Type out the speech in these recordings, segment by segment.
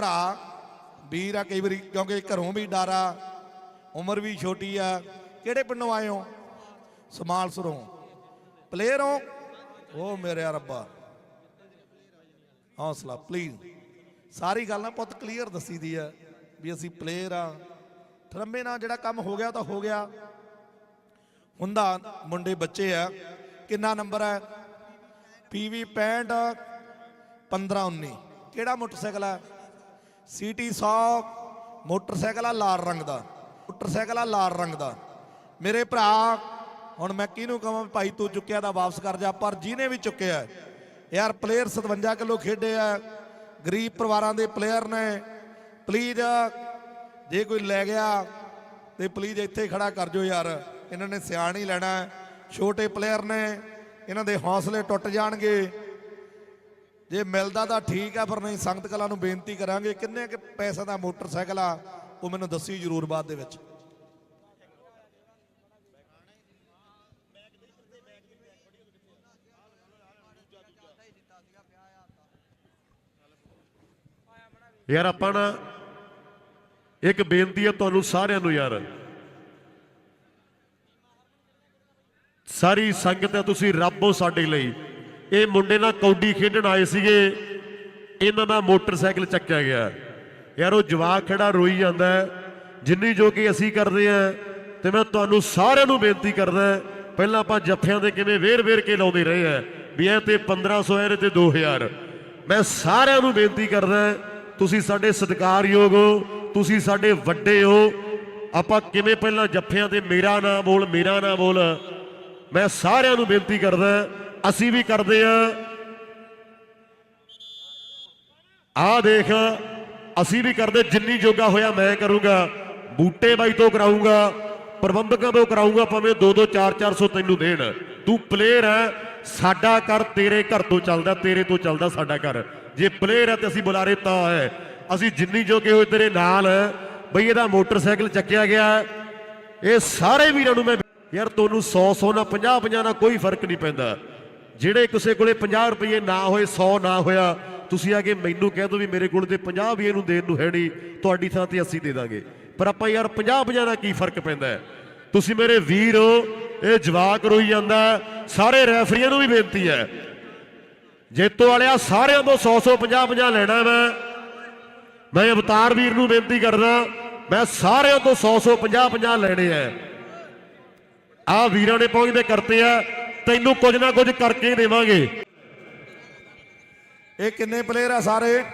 ਭਰਾ ਵੀਰ ਆ, ਕਈ ਵਾਰੀ ਕਿਉਂਕਿ ਘਰੋਂ ਵੀ ਡਾਰਾ ਉਮਰ ਵੀ ਛੋਟੀ ਆ। ਕਿਹੜੇ ਪਿੰਡੋਂ ਆਏ ਹੋ? ਸਮਾਲਸਰੋਂ। ਪਲੇਅਰ? ਹੋ ਉਹ ਮੇਰੇ ਰੱਬਾ ਹੌਸਲਾ ਪਲੀਜ਼ ਸਾਰੀ ਗੱਲ ਨਾ ਪੁੱਤ ਕਲੀਅਰ ਦੱਸੀ ਦੀ ਆ ਵੀ ਅਸੀਂ ਪਲੇਅਰ ਆ। ਠਰੰਬੇ ਨਾਲ ਜਿਹੜਾ ਕੰਮ ਹੋ ਗਿਆ ਤਾਂ ਹੋ ਗਿਆ। ਹੁੰਦਾ ਮੁੰਡੇ ਬੱਚੇ ਆ। ਕਿੰਨਾ ਨੰਬਰ ਹੈ ਪੀਵੀ 65 15 19 ਕਿਹੜਾ ਮੋਟਰਸਾਈਕਲ ਹੈ ਸੀਟੀ 100 ਮੋਟਰਸਾਈਕਲ ਆ ਲਾਲ ਰੰਗ ਦਾ, ਮੋਟਰਸਾਈਕਲ ਆ ਲਾਲ ਰੰਗ ਦਾ। ਮੇਰੇ ਭਰਾ, ਹੁਣ ਮੈਂ ਕਿਹਨੂੰ ਕਹਾਂ ਭਾਈ ਤੂੰ ਚੁੱਕਿਆ ਤਾਂ ਵਾਪਸ ਕਰ ਜਾ, ਪਰ ਜਿਹਨੇ ਵੀ ਚੁੱਕਿਆ ਯਾਰ ਪਲੇਅਰ 57 ਕਿਲੋ ਖੇਡੇ ਆ, ਗਰੀਬ ਪਰਿਵਾਰਾਂ ਦੇ ਪਲੇਅਰ ਨੇ ਪਲੀਜ਼ ਜੇ ਕੋਈ ਲੈ ਗਿਆ ਤੇ ਪਲੀਜ਼ ਇੱਥੇ ਖੜਾ ਕਰ ਜੋ ਯਾਰ, ਇਹਨਾਂ ਨੇ ਸਿਆਣ ਹੀ ਲੈਣਾ ਛੋਟੇ ਪਲੇਅਰ ਨੇ, ਇਹਨਾਂ ਦੇ ਹੌਸਲੇ ਟੁੱਟ ਜਾਣਗੇ। ਜੇ ਮਿਲਦਾ ਤਾਂ ਠੀਕ ਆ, ਪਰ ਨਹੀਂ ਸੰਗਤ ਕਲਾ ਨੂੰ ਬੇਨਤੀ ਕਰਾਂਗੇ, ਕਿੰਨੇ ਕਿ ਪੈਸੇ ਦਾ ਮੋਟਰਸਾਈਕਲ ਆ, ਉਹ ਮੈਨੂੰ ਦੱਸੀ ਜਰੂਰ ਬਾਅਦ ਦੇ ਵਿੱਚ। ਯਾਰ ਆਪਾਂ ਨਾ ਇੱਕ ਬੇਨਤੀ ਹੈ ਤੁਹਾਨੂੰ ਸਾਰਿਆਂ ਨੂੰ ਯਾਰ। ਸਾਰੀ ਸੰਗਤ ਹੈ ਤੁਸੀਂ ਰੱਬ ਹੋ ਸਾਡੇ ਲਈ। ਇਹ ਮੁੰਡੇ ਨਾਲ ਕੌਡੀ ਖੇਡਣ ਆਏ ਸੀਗੇ। ਇਹਨਾਂ ਦਾ ਮੋਟਰਸਾਈਕਲ ਚੱਕਿਆ ਗਿਆ। ਯਾਰ, ਉਹ ਜਵਾਕ ਖੜਾ ਰੋਈ ਜਾਂਦਾ ਜਿੰਨੀ ਜੋ ਕਿ ਅਸੀਂ ਕਰਦੇ ਆ ਤੇ ਮੈਂ ਤੁਹਾਨੂੰ ਸਾਰਿਆਂ ਨੂੰ ਬੇਨਤੀ ਕਰਦਾ ਪਹਿਲਾਂ ਆਪਾਂ ਜੱਫਿਆਂ ਦੇ ਕਿਵੇਂ ਵੇਰ-ਵੇਰ ਕੇ ਲਾਉਂਦੇ ਰਹੇ ਆ ਵੀ ਇਹ ਤੇ 1500 ਇਹਦੇ ਤੇ 2000 ਮੈਂ ਸਾਰਿਆਂ ਨੂੰ ਬੇਨਤੀ ਕਰਦਾ ਤੁਸੀਂ ਸਾਡੇ ਸਤਿਕਾਰਯੋਗ ਹੋ, ਤੁਸੀਂ ਸਾਡੇ ਵੱਡੇ ਹੋ। ਆਪਾਂ ਕਿਵੇਂ ਪਹਿਲਾਂ ਜੱਫਿਆਂ ਤੇ ਮੇਰਾ ਨਾਮ ਬੋਲ, ਮੇਰਾ ਨਾਮ ਬੋਲ। ਮੈਂ ਸਾਰਿਆਂ ਨੂੰ ਬੇਨਤੀ ਕਰਦਾ ਅਸੀਂ ਵੀ ਕਰਦੇ ਆ। ਆ ਦੇਖ, ਅਸੀਂ ਵੀ ਕਰਦੇ, ਜਿੰਨੀ ਜੋਗਾ ਹੋਇਆ ਮੈਂ ਕਰੂੰਗਾ। ਬੂਟੇ ਬਾਈ ਤੋਂ ਕਰਾਉਂਗਾ ਪ੍ਰਬੰਧਕਾਂ ਤੋਂ ਕਰਾਉਂਗਾ ਭਾਵੇਂ 2-2 4-400 ਤੈਨੂੰ ਦੇਣ। ਤੂੰ ਪਲੇਅਰ ਹੈ ਸਾਡਾ ਘਰ ਤੇਰੇ ਘਰ ਤੋਂ ਚੱਲਦਾ, ਤੇਰੇ ਤੋਂ ਚੱਲਦਾ ਸਾਡਾ ਘਰ। ਜੇ ਪਲੇਅਰ ਹੈ ਤੇ ਅਸੀਂ ਬੁਲਾਰੇ ਤਾਂ ਹੈ। ਅਸੀਂ ਜਿੰਨੀ ਜੋਗੇ ਹੋਏ ਤੇਰੇ ਨਾਲ, ਬਈ ਇਹਦਾ ਮੋਟਰਸਾਈਕਲ ਚੱਕਿਆ ਗਿਆ। ਇਹ ਸਾਰੇ ਵੀਰਾਂ ਨੂੰ ਮੈਂ ਯਾਰ ਤੁਹਾਨੂੰ 100 100 ਨਾਲ 50 50 ਨਾਲ ਕੋਈ ਫ਼ਰਕ ਨਹੀਂ ਪੈਂਦਾ। ਜਿਹੜੇ ਕਿਸੇ ਕੋਲੇ 50 ਰੁਪਏ ਨਾ ਹੋਏ 100 ਨਾ ਹੋਇਆ, ਤੁਸੀਂ ਆ ਕੇ ਮੈਨੂੰ ਕਹਿ ਦੋ ਵੀ ਮੇਰੇ ਕੋਲ ਤੇ 50 ਵੀ ਨੂੰ ਦੇਣ ਨੂੰ ਹੈ ਨਹੀਂ, ਤੁਹਾਡੀ ਥਾਂ ਤੇ ਅਸੀਂ ਦੇ ਦਾਂਗੇ। ਪਰ ਆਪਾਂ ਯਾਰ 50 50 ਨਾਲ ਕੀ ਫ਼ਰਕ ਪੈਂਦਾ ਤੁਸੀਂ ਮੇਰੇ ਵੀਰ ਹੋ, ਇਹ ਜਵਾਕ ਰੋਈ ਜਾਂਦਾ ਸਾਰੇ ਰੈਫਰੀਆਂ ਨੂੰ ਵੀ ਬੇਨਤੀ ਹੈ। ਜੇਤੋ ਵਾਲਿਆ ਸਾਰਿਆਂ ਤੋਂ 100 100 50 50 ਲੈਣਾ ਮੈਂ। ਮੈਂ ਅਵਤਾਰ ਵੀਰ ਨੂੰ ਬੇਨਤੀ ਕਰਦਾ, ਮੈਂ ਸਾਰਿਆਂ ਤੋਂ 100 100 50 50 ਲੈਣੇ ਆ ਆ ਵੀਰਾਂ ਨੇ ਪਹੁੰਚਦੇ ਕਰਤੇ ਆ ਤੈਨੂੰ ਕੁਝ ਨਾ ਕੁਝ ਕਰਕੇ ਹੀ ਦੇਵਾਂਗੇ। ਇਹ ਕਿੰਨੇ ਪਲੇਅਰ ਆ ਸਾਰੇ?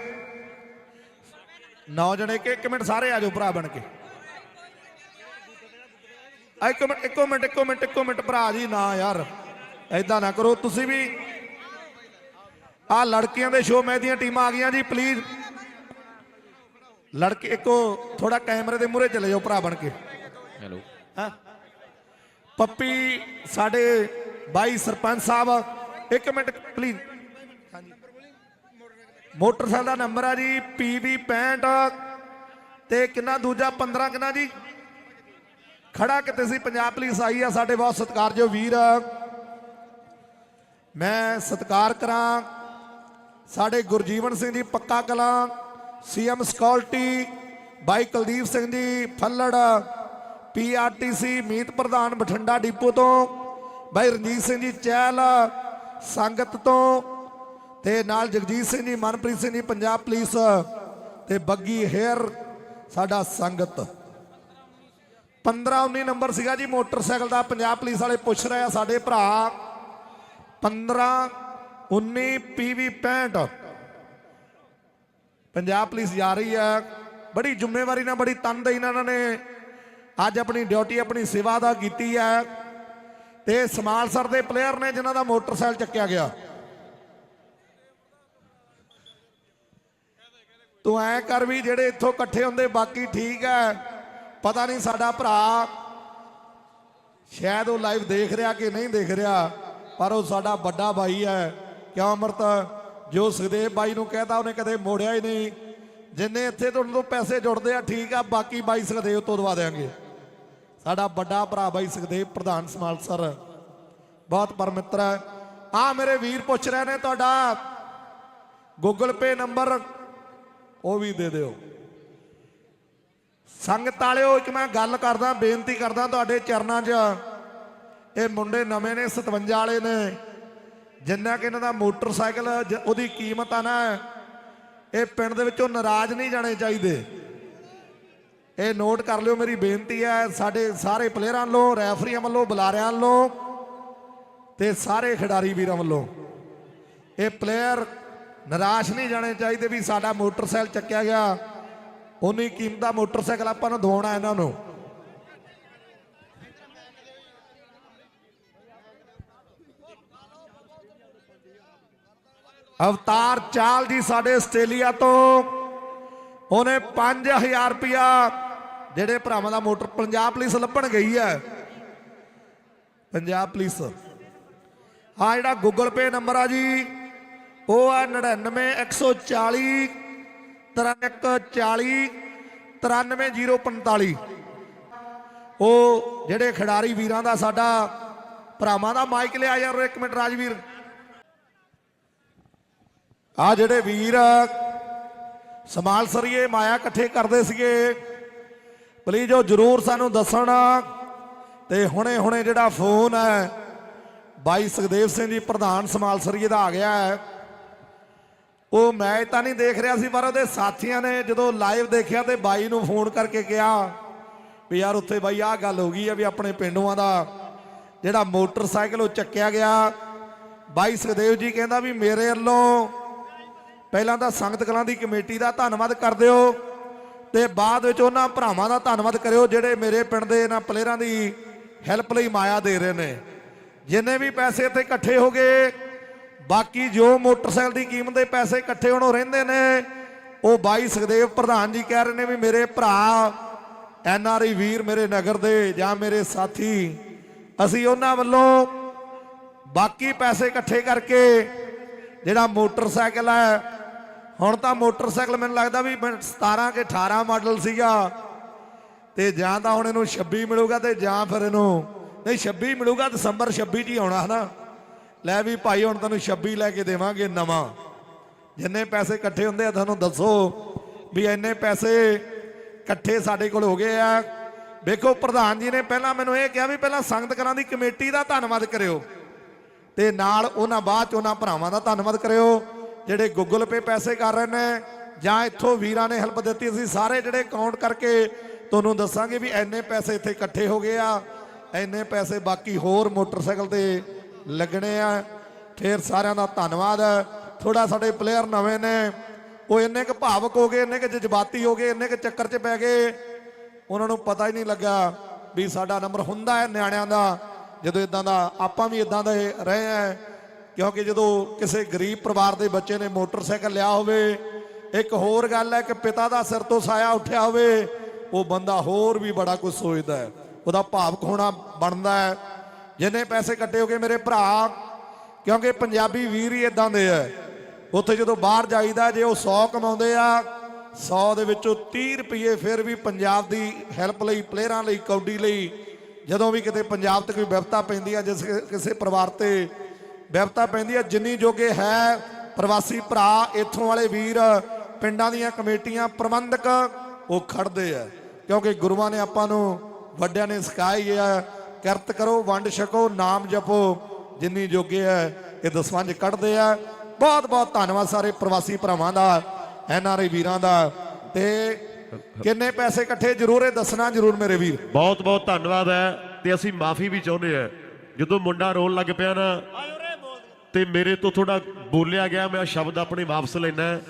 ਨੌ ਜਣੇ ਕਿ ਇੱਕ ਮਿੰਟ ਸਾਰੇ ਆ ਜਾਓ ਭਰਾ ਬਣ ਕੇ। ਆ ਇੱਕ ਮਿੰਟ ਇੱਕੋ ਮਿੰਟ ਇੱਕੋ ਮਿੰਟ ਇੱਕੋ ਮਿੰਟ ਭਰਾ ਜੀ ਨਾ ਯਾਰ। ਐਦਾਂ ਨਾ ਕਰੋ ਤੁਸੀਂ ਵੀ ਆ ਲੜਕੀਆਂ ਦੇ ਸ਼ੋਅ ਮੈਂ ਦੀਆਂ ਟੀਮਾਂ ਆ ਗਈਆਂ ਜੀ ਪਲੀਜ਼ ਲੜਕੇ ਇੱਕੋ ਥੋੜਾ ਕੈਮਰੇ ਦੇ ਮੂਹਰੇ ਚਲੇ ਜਾਓ ਭਰਾ ਬਣ ਕੇ। ਹੈਲੋ। ਹਾਂ? ਪੱਪੀ ਸਾਡੇ ਬਾਈ ਸਰਪੰਚ ਸਾਹਿਬ, ਇੱਕ ਮਿੰਟ ਪਲੀਜ਼ ਹਾਂਜੀ ਮੋਟਰਸਾਈਕਲ ਦਾ ਨੰਬਰ ਆ ਜੀ PV 65 ਤੇ ਕਿੰਨਾ ਦੂਜਾ 15 ਕਿੰਨਾ ਜੀ? ਖੜਾ ਕਿਤੇ ਸੀ, ਪੰਜਾਬ ਪੁਲਿਸ ਆਈ ਆ, ਸਾਡੇ ਬਹੁਤ ਸਤਿਕਾਰਯੋਗ ਵੀਰ। ਮੈਂ ਸਤਿਕਾਰ ਕਰਾਂ, ਸਾਡੇ ਗੁਰਜੀਵਨ ਸਿੰਘ ਜੀ ਪੱਕਾ ਕਲਾਂ ਸੀਐਮ ਸਕਿਉਰਟੀ ਬਾਈ ਕੁਲਦੀਪ ਸਿੰਘ ਜੀ ਫੱਲੜ ਪੀਆਰਟੀਸੀ ਮੀਤ ਪ੍ਰਧਾਨ ਬਠਿੰਡਾ ਡਿਪੂ ਤੋਂ। ਬਾਈ ਰਣਜੀਤ ਸਿੰਘ ਜੀ ਚਹਿਲ ਸੰਗਤ ਤੋਂ ਤੇ ਨਾਲ ਜਗਜੀਤ ਸਿੰਘ ਜੀ, ਮਨਪ੍ਰੀਤ ਸਿੰਘ ਜੀ, ਪੰਜਾਬ ਪੁਲਿਸ ਤੇ ਬੱਗੀ ਹੇਅਰ ਸਾਡਾ ਸੰਗਤ। 15 19 ਨੰਬਰ ਸੀਗਾ ਜੀ, ਮੋਟਰਸਾਈਕਲ ਦਾ, ਪੰਜਾਬ ਪੁਲਿਸ ਵਾਲੇ ਪੁੱਛ ਰਹੇ ਆ ਸਾਡੇ ਭਰਾ। 15 19 ਪੀਵੀ 65 ਪੰਜਾਬ ਪੁਲਿਸ ਜਾ ਰਹੀ ਹੈ ਬੜੀ ਜ਼ਿੰਮੇਵਾਰੀ ਨਾਲ, ਬੜੀ ਤਨਦੇਹੀ ਨਾਲ ਇਹਨਾਂ ਨੇ ਅੱਜ ਆਪਣੀ ਡਿਊਟੀ, ਆਪਣੀ ਸੇਵਾ ਦਾ ਕੀਤੀ ਹੈ ਤੇ ਸਮਾਲਸਰ ਦੇ ਪਲੇਅਰ ਨੇ ਜਿਨ੍ਹਾਂ ਦਾ ਮੋਟਰਸਾਈਕਲ ਚੱਕਿਆ ਗਿਆ। ਤੂੰ ਐ ਕਰ ਵੀ ਜਿਹੜੇ ਇੱਥੋਂ ਇਕੱਠੇ ਹੁੰਦੇ, ਬਾਕੀ ਠੀਕ ਹੈ ਪਤਾ ਨਹੀਂ ਸਾਡਾ ਭਰਾ ਸ਼ਾਇਦ ਉਹ ਲਾਈਵ ਦੇਖ ਰਿਹਾ ਕਿ ਨਹੀਂ ਦੇਖ ਰਿਹਾ, ਪਰ ਉਹ ਸਾਡਾ ਵੱਡਾ ਭਾਈ ਹੈ ਕਿਉਂ ਅਮਰਤ? ਜੋ ਸੁਖਦੇਵ ਬਾਈ ਨੂੰ ਕਹਿਤਾ, ਉਹਨੇ ਕਦੇ ਮੋੜਿਆ ਹੀ ਨਹੀਂ। ਜਿੰਨੇ ਇੱਥੇ ਤੁਹਾਨੂੰ ਤੋਂ ਪੈਸੇ ਜੁੜਦੇ ਆ, ਠੀਕ ਆ, ਬਾਕੀ ਬਾਈ ਸੁਖਦੇਵ ਤੋਂ ਦਵਾ ਦੇਾਂਗੇ ਸਾਡਾ ਵੱਡਾ ਭਰਾ ਬਾਈ ਸੁਖਦੇਵ, ਪ੍ਰਧਾਨ ਸਮਾਲਸਰ ਬਹੁਤ ਪਰਮਿੱਤਰ ਹੈ। ਆ ਮੇਰੇ ਵੀਰ ਪੁੱਛ ਰਹੇ ਨੇ ਤੁਹਾਡਾ ਗੂਗਲ ਪੇ ਨੰਬਰ ਉਹ ਵੀ ਦੇ ਦਿਓ। ਸੰਗਤ ਵਾਲਿਓ, ਇੱਕ ਮੈਂ ਗੱਲ ਕਰਦਾ, ਬੇਨਤੀ ਕਰਦਾ ਤੁਹਾਡੇ ਚਰਨਾਂ 'ਚ। ਇਹ ਮੁੰਡੇ ਨਵੇਂ ਨੇ 57 ਵਾਲੇ ਨੇ। ਜਿੰਨਾ ਕਿ ਇਹਨਾਂ ਦਾ ਮੋਟਰਸਾਈਕਲ, ਜ- ਉਹਦੀ ਕੀਮਤ ਆ ਨਾ, ਇਹ ਪਿੰਡ ਦੇ ਵਿੱਚੋਂ ਨਾਰਾਜ਼ ਨਹੀਂ ਜਾਣੇ ਚਾਹੀਦੇ। ਇਹ ਨੋਟ ਕਰ ਲਿਓ, ਮੇਰੀ ਬੇਨਤੀ ਹੈ, ਸਾਡੇ ਸਾਰੇ ਪਲੇਅਰਾਂ ਵੱਲੋਂ ਰੈਫਰੀਆਂ ਵੱਲੋਂ, ਬੁਲਾਰਿਆਂ ਵੱਲੋਂ ਤੇ ਸਾਰੇ ਖਿਡਾਰੀ ਵੀਰਾਂ ਵੱਲੋਂ। ਇਹ ਪਲੇਅਰ ਨਿਰਾਸ਼ ਨਹੀਂ ਜਾਣੇ ਚਾਹੀਦੇ ਵੀ ਸਾਡਾ ਮੋਟਰਸਾਈਕਲ ਚੱਕਿਆ ਗਿਆ। ਉਨੀ ਕੀਮਤ ਦਾ ਮੋਟਰਸਾਈਕਲ ਆਪਾਂ ਨੂੰ ਦਵਾਉਣਾ ਇਹਨਾਂ ਨੂੰ। ਅਵਤਾਰ ਚਾਲ ਜੀ ਸਾਡੇ ਆਸਟ੍ਰੇਲੀਆ ਤੋਂ। ਉਹਨੇ 5000 ਰੁਪਇਆ ਜਿਹੜੇ ਭਰਾਵਾਂ ਦਾ ਮੋਟਰ ਪੰਜਾਬ ਪੁਲਿਸ ਲੱਭਣ ਗਈ ਹੈ। ਪੰਜਾਬ ਪੁਲਿਸ। ਆ ਜਿਹੜਾ ਗੂਗਲ ਪੇ ਨੰਬਰ ਆ ਜੀ, ਉਹ ਆ 99 140 9340 93045 ਉਹ ਜਿਹੜੇ ਖਿਡਾਰੀ ਵੀਰਾਂ ਦਾ ਸਾਡਾ ਭਰਾਵਾਂ ਦਾ ਮਾਈਕ ਲਿਆ ਯਾਰ, ਇੱਕ ਮਿੰਟ ਰਾਜਵੀਰ। ਆ ਜਿਹੜੇ ਵੀਰ ਸਮਾਲ ਸਰੀਏ ਮਾਇਆ ਇਕੱਠੇ ਕਰਦੇ ਸੀਗੇ ਪਲੀਜ਼ ਉਹ ਜਰੂਰ ਸਾਨੂੰ ਦੱਸਣ ਤੇ ਹੁਣੇ ਹੁਣੇ ਜਿਹੜਾ ਫੋਨ ਹੈ, ਬਾਈ ਸੁਖਦੇਵ ਸਿੰਘ ਜੀ, ਪ੍ਰਧਾਨ ਸਮਾਲ ਸਰੀਏ ਦਾ ਆ ਗਿਆ ਹੈ। ਉਹ ਮੈਂ ਤਾਂ ਨਹੀਂ ਦੇਖ ਰਿਹਾ ਸੀ, ਪਰ ਉਹਦੇ ਸਾਥੀਆਂ ਨੇ ਜਦੋਂ ਲਾਈਵ ਦੇਖਿਆ ਤੇ ਬਾਈ ਨੂੰ ਫੋਨ ਕਰਕੇ ਕਿਹਾ ਵੀ ਯਾਰ ਉੱਥੇ ਬਾਈ ਆਹ ਗੱਲ ਹੋ ਗਈ ਆ ਵੀ ਆਪਣੇ ਪਿੰਡੂਆਂ ਦਾ ਜਿਹੜਾ ਮੋਟਰਸਾਈਕਲ ਉਹ ਚੱਕਿਆ ਗਿਆ। ਬਾਈ ਸੁਖਦੇਵ ਜੀ ਕਹਿੰਦਾ ਵੀ ਮੇਰੇ ਵੱਲੋਂ ਪਹਿਲਾਂ ਤਾਂ ਸੰਗਤ ਕਲਾਂ ਦੀ ਕਮੇਟੀ ਦਾ ਧੰਨਵਾਦ ਕਰ ਦਿਓ। ਤੇ ਬਾਅਦ ਵਿੱਚ ਉਹਨਾਂ ਭਰਾਵਾਂ ਦਾ ਧੰਨਵਾਦ ਕਰਿਓ ਜਿਹੜੇ ਮੇਰੇ ਪਿੰਡ ਦੇ ਇਹਨਾਂ ਪਲੇਅਰਾਂ ਦੀ ਹੈਲਪ ਲਈ ਮਾਇਆ ਦੇ ਰਹੇ ਨੇ। ਜਿੰਨੇ ਵੀ ਪੈਸੇ ਇੱਥੇ ਇਕੱਠੇ ਹੋ ਗਏ, ਬਾਕੀ ਜੋ ਮੋਟਰਸਾਈਕਲ ਦੀ ਕੀਮਤ ਦੇ ਪੈਸੇ ਇਕੱਠੇ ਹੋਣੋਂ ਰਹਿੰਦੇ ਨੇ, ਉਹ ਬਾਈ ਸੁਖਦੇਵ ਪ੍ਰਧਾਨ ਜੀ ਕਹਿ ਰਹੇ ਨੇ ਵੀ ਮੇਰੇ ਭਰਾ ਐਨ ਆਰ ਆਈ ਵੀਰ ਮੇਰੇ ਨਗਰ ਦੇ ਜਾਂ ਮੇਰੇ ਸਾਥੀ, ਅਸੀਂ ਉਹਨਾਂ ਵੱਲੋਂ ਬਾਕੀ ਪੈਸੇ ਇਕੱਠੇ ਕਰਕੇ ਜਿਹੜਾ ਮੋਟਰਸਾਈਕਲ ਹੈ ਹੁਣ ਤਾਂ ਮੋਟਰਸਾਈਕਲ ਮੈਨੂੰ ਲੱਗਦਾ ਵੀ 17 ਕੇ 18 ਮਾਡਲ ਸੀਗਾ। ਤੇ ਜਾਂ ਤਾਂ ਹੁਣ ਇਹਨੂੰ 26 ਮਿਲੂਗਾ ਤੇ ਜਾਂ ਫਿਰ ਇਹਨੂੰ, ਨਹੀਂ 26 ਮਿਲੂਗਾ, ਦਸੰਬਰ 26 ਚ ਹੀ ਆਉਣਾ ਹਨਾ। ਲੈ ਵੀ ਭਾਈ, ਹੁਣ ਤੈਨੂੰ 26 ਲੈ ਕੇ ਦੇਵਾਂਗੇ ਨਵਾਂ। ਜਿੰਨੇ ਪੈਸੇ ਇਕੱਠੇ ਹੁੰਦੇ ਆ ਤੁਹਾਨੂੰ ਦੱਸੋ ਵੀ ਇੰਨੇ ਪੈਸੇ ਇਕੱਠੇ ਸਾਡੇ ਕੋਲ ਹੋ ਗਏ ਆ। ਵੇਖੋ, ਪ੍ਰਧਾਨ ਜੀ ਨੇ ਪਹਿਲਾਂ ਮੈਨੂੰ ਇਹ ਕਿਹਾ ਵੀ ਪਹਿਲਾਂ ਸੰਗਤ ਕਰਾਂ ਦੀ ਕਮੇਟੀ ਦਾ ਧੰਨਵਾਦ ਕਰਿਓ। ਤੇ ਨਾਲ ਉਹਨਾਂ ਬਾਅਦ ਚ ਉਹਨਾਂ ਭਰਾਵਾਂ ਦਾ ਧੰਨਵਾਦ ਕਰਿਓ। ਜਿਹੜੇ ਗੂਗਲ ਪੇ ਪੈਸੇ ਕਰ ਰਹੇ ਨੇ, ਜਾਂ ਇੱਥੋਂ ਵੀਰਾਂ ਨੇ ਹੈਲਪ ਦਿੱਤੀ, ਅਸੀਂ ਸਾਰੇ ਜਿਹੜੇ ਕਾਊਂਟ ਕਰਕੇ ਤੁਹਾਨੂੰ ਦੱਸਾਂਗੇ ਵੀ ਇੰਨੇ ਪੈਸੇ ਇੱਥੇ ਇਕੱਠੇ ਹੋ ਗਏ ਆ, ਇੰਨੇ ਪੈਸੇ ਬਾਕੀ ਹੋਰ ਮੋਟਰਸਾਈਕਲ ਤੇ ਲੱਗਣੇ ਆ। ਫੇਰ ਸਾਰਿਆਂ ਦਾ ਧੰਨਵਾਦ। ਥੋੜਾ ਸਾਡੇ ਪਲੇਅਰ ਨਵੇਂ ਨੇ, ਉਹ ਇੰਨੇ ਕੁ ਭਾਵਕ ਹੋ ਗਏ, ਇੰਨੇ ਕੁ ਜਜ਼ਬਾਤੀ ਹੋ ਗਏ, ਇੰਨੇ ਕੁ ਚੱਕਰ 'ਚ ਪੈ ਗਏ। ਉਹਨਾਂ ਨੂੰ ਪਤਾ ਹੀ ਨਹੀਂ ਲੱਗਾ ਵੀ ਸਾਡਾ ਨੰਬਰ ਹੁੰਦਾ ਹੈ ਨਿਆਣਿਆਂ ਦਾ, ਜਦੋਂ ਇਦਾਂ ਦਾ ਆਪਾਂ ਵੀ ਇਦਾਂ ਦੇ ਰਹੇ ਆ ਕਿਉਂਕਿ ਜਦੋਂ ਕਿਸੇ ਗਰੀਬ ਪਰਿਵਾਰ ਦੇ ਬੱਚੇ ਨੇ ਮੋਟਰਸਾਈਕਲ ਲਿਆ ਹੋਵੇ, ਇੱਕ ਹੋਰ ਗੱਲ ਹੈ ਕਿ ਪਿਤਾ ਦਾ ਸਿਰ ਤੋਂ ਸਾਇਆ ਉੱਠਿਆ ਹੋਵੇ, ਉਹ ਬੰਦਾ ਹੋਰ ਵੀ ਬੜਾ ਕੁਝ ਸੋਚਦਾ ਹੈ। ਉਹਦਾ ਭਾਵਕ ਹੋਣਾ ਬਣਦਾ ਹੈ। ਜਿੰਨੇ ਪੈਸੇ ਇਕੱਠੇ ਹੋ ਗਏ ਮੇਰੇ ਭਰਾ, ਕਿਉਂਕਿ ਪੰਜਾਬੀ ਵੀਰ ਹੀ ਇਦਾਂ ਦੇ ਆ ਉੱਥੇ ਜਦੋਂ ਬਾਹਰ ਜਾਈਦਾ, ਜੇ ਉਹ 100 ਕਮਾਉਂਦੇ ਆ 100 ਦੇ ਵਿੱਚੋਂ 30 ਰੁਪਏ ਫਿਰ ਵੀ ਪੰਜਾਬ ਦੀ ਹੈਲਪ ਲਈ, ਪਲੇਅਰਾਂ ਲਈ, ਕੌਡੀ ਲਈ, ਜਦੋਂ ਵੀ ਕਿਤੇ ਪੰਜਾਬ ਤੇ ਕੋਈ ਵਿਪਤਾ ਪੈਂਦੀ ਆ, ਜਿਸ ਕਿਸੇ ਪਰਿਵਾਰ ਤੇ ਵਿਪਤਾ ਪੈਂਦੀ ਹੈ। ਜਿੰਨੀ ਜੋਗੇ ਹੈ ਪ੍ਰਵਾਸੀ ਭਰਾ, ਇੱਥੋਂ ਵਾਲੇ ਵੀਰ, ਪਿੰਡਾਂ ਦੀਆਂ ਕਮੇਟੀਆਂ, ਪ੍ਰਬੰਧਕ, ਉਹ ਖੜਦੇ ਆ। ਕਿਉਂਕਿ ਗੁਰੂਆਂ ਨੇ ਆਪਾਂ ਨੂੰ, ਵੱਡਿਆਂ ਨੇ ਸਿਖਾਈ ਹੈ ਕਿਰਤ ਕਰੋ, ਵੰਡ ਛਕੋ, ਨਾਮ ਜਪੋ, ਜਿੰਨੀ ਜੋਗੇ ਹੈ, ਇਹ ਦਸਵੰਜ ਕੱਢਦੇ ਆ। ਬਹੁਤ ਬਹੁਤ ਧੰਨਵਾਦ ਸਾਰੇ ਪ੍ਰਵਾਸੀ ਭਰਾਵਾਂ ਦਾ ਐਨ ਆਰ ਆਈ ਵੀਰਾਂ ਦਾ। ਤੇ ਕਿੰਨੇ ਪੈਸੇ ਇਕੱਠੇ ਜ਼ਰੂਰ ਇਹ ਦੱਸਣਾ ਜ਼ਰੂਰ ਮੇਰੇ ਵੀਰ। ਬਹੁਤ ਬਹੁਤ ਧੰਨਵਾਦ ਹੈ। ਤੇ ਅਸੀਂ ਮਾਫੀ ਵੀ ਚਾਹੁੰਦੇ ਆ ਜਦੋਂ ਮੁੰਡਾ ਰੋਣ ਲੱਗ ਪਿਆ ਨਾ ਤੇ ਮੇਰੇ ਤੋਂ ਥੋੜਾ ਬੋਲਿਆ ਗਿਆ, ਮੈਂ ਸ਼ਬਦ ਆਪਣੇ ਵਾਪਸ ਲੈਣਾ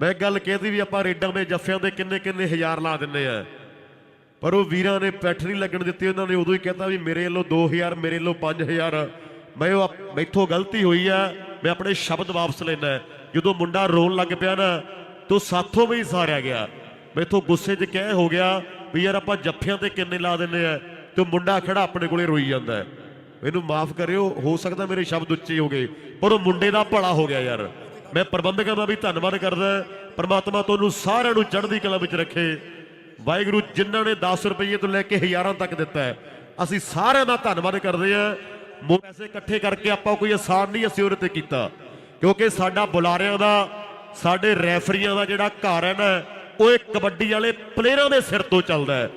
ਮੈਂ ਗੱਲ ਕਹਿਤੀ ਵੀ ਆਪਾਂ ਰੇਡਾਂ ਦੇ ਜੱਫਿਆਂ ਦੇ ਕਿੰਨੇ ਕਿੰਨੇ ਹਜ਼ਾਰ ਲਾ ਦਿੰਨੇ ਆ। ਪਰ ਉਹ ਵੀਰਾਂ ਨੇ ਪੈਠ ਨਹੀਂ ਲੱਗਣ ਦਿੱਤੀ, ਉਹਨਾਂ ਨੇ ਉਦੋਂ ਹੀ ਕਹਿਤਾ ਵੀ ਮੇਰੇ ਵੱਲੋਂ 2000 ਮੇਰੇ ਵੱਲੋਂ 5000 ਮੈਂ ਉਹ ਆਪ- ਮੈਥੋਂ ਗਲਤੀ ਹੋਈ ਆ, ਮੈਂ ਆਪਣੇ ਸ਼ਬਦ ਵਾਪਸ ਲੈਣਾ ਜਦੋਂ ਮੁੰਡਾ ਰੋਣ ਲੱਗ ਪਿਆ ਨਾ, ਤੋ ਸਾਥੋਂ ਵੀ ਸਾਰਿਆ ਗਿਆ। ਮੈਥੋਂ ਗੁੱਸੇ 'ਚ ਕਹਿ ਹੋ ਗਿਆ ਵੀ ਯਾਰ ਆਪਾਂ ਜੱਫਿਆਂ ਤੇ ਕਿੰਨੇ ਲਾ ਦਿੰਨੇ ਆ, ਤੇ ਮੁੰਡਾ ਖੜਾ ਆਪਣੇ ਕੋਲੇ ਰੋਈ ਜਾਂਦਾ ਹੈ। ਮੈਨੂੰ ਮਾਫ ਕਰਿਓ, ਹੋ ਸਕਦਾ ਮੇਰੇ ਸ਼ਬਦ ਉੱਚੇ ਹੋ ਗਏ, ਪਰ ਉਹ ਮੁੰਡੇ ਦਾ ਭਲਾ ਹੋ ਗਿਆ ਯਾਰ। ਮੈਂ ਪ੍ਰਬੰਧਕਾਂ ਦਾ ਵੀ ਧੰਨਵਾਦ ਕਰਦਾ, ਪਰਮਾਤਮਾ ਤੁਹਾਨੂੰ ਸਾਰਿਆਂ ਨੂੰ ਚੜ੍ਹਦੀ ਕਲਾ ਵਿੱਚ ਰੱਖੇ। ਵਾਹਿਗੁਰੂ ਜਿਨ੍ਹਾਂ ਨੇ 10 ਰੁਪਏ ਤੋਂ ਲੈ ਕੇ ਹਜ਼ਾਰਾਂ ਤੱਕ ਦਿੱਤਾ ਹੈ, ਅਸੀਂ ਸਾਰਿਆਂ ਦਾ ਧੰਨਵਾਦ ਕਰਦੇ ਹਾਂ। ਮੋ ਪੈਸੇ ਇਕੱਠੇ ਕਰਕੇ ਆਪਾਂ ਕੋਈ ਆਸਾਨ ਨਹੀਂ ਅਸੀਂ ਉਹਦੇ ਤੇ ਕੀਤਾ, ਕਿਉਂਕਿ ਸਾਡਾ ਬੁਲਾਰਿਆਂ ਦਾ, ਸਾਡੇ ਰੈਫਰੀਆਂ ਦਾ ਜਿਹੜਾ ਘਰ ਹੈ ਨਾ, ਉਹ ਇਹ ਕਬੱਡੀ ਵਾਲੇ ਪਲੇਅਰਾਂ ਦੇ ਸਿਰ ਤੋਂ ਚੱਲਦਾ ਹੈ।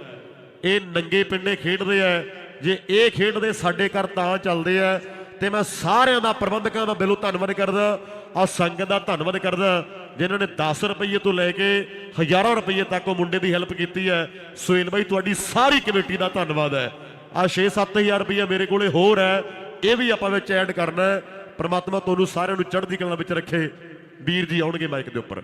ਇਹ ਨੰਗੇ ਪਿੰਡੇ ਖੇਡਦੇ ਆ ਜੇ ਇਹ ਖੇਡਦੇ ਸਾਡੇ ਘਰ ਤਾਂ ਚੱਲਦੇ ਆ, ਤੇ ਮੈਂ ਸਾਰਿਆਂ ਦਾ ਪ੍ਰਬੰਧਕਾਂ ਦਾ ਦਿਲੋਂ ਧੰਨਵਾਦ ਕਰਦਾ ਆ ਸੰਗਤ ਦਾ ਧੰਨਵਾਦ ਕਰਦਾ, ਜਿਨ੍ਹਾਂ ਨੇ 10 ਰੁਪਏ ਤੋਂ ਲੈ ਕੇ ਹਜ਼ਾਰਾਂ ਰੁਪਏ ਤੱਕ ਉਹ ਮੁੰਡੇ ਦੀ ਹੈਲਪ ਕੀਤੀ ਹੈ। ਸੁਹੇਲ ਬਾਈ, ਤੁਹਾਡੀ ਸਾਰੀ ਕਮੇਟੀ ਦਾ ਧੰਨਵਾਦ ਹੈ। ਆ 6-7000 ਰੁਪਏ ਮੇਰੇ ਕੋਲੇ ਹੋਰ ਹੈ, ਇਹ ਵੀ ਆਪਾਂ ਵਿੱਚ ਐਡ ਕਰਨਾ ਹੈ। ਪ੍ਰਮਾਤਮਾ ਤੁਹਾਨੂੰ ਸਾਰਿਆਂ ਨੂੰ ਚੜ੍ਹਦੀ ਕਲਾ ਵਿੱਚ ਰੱਖੇ। ਵੀਰ ਜੀ ਆਉਣਗੇ ਮਾਈਕ ਦੇ ਉੱਪਰ।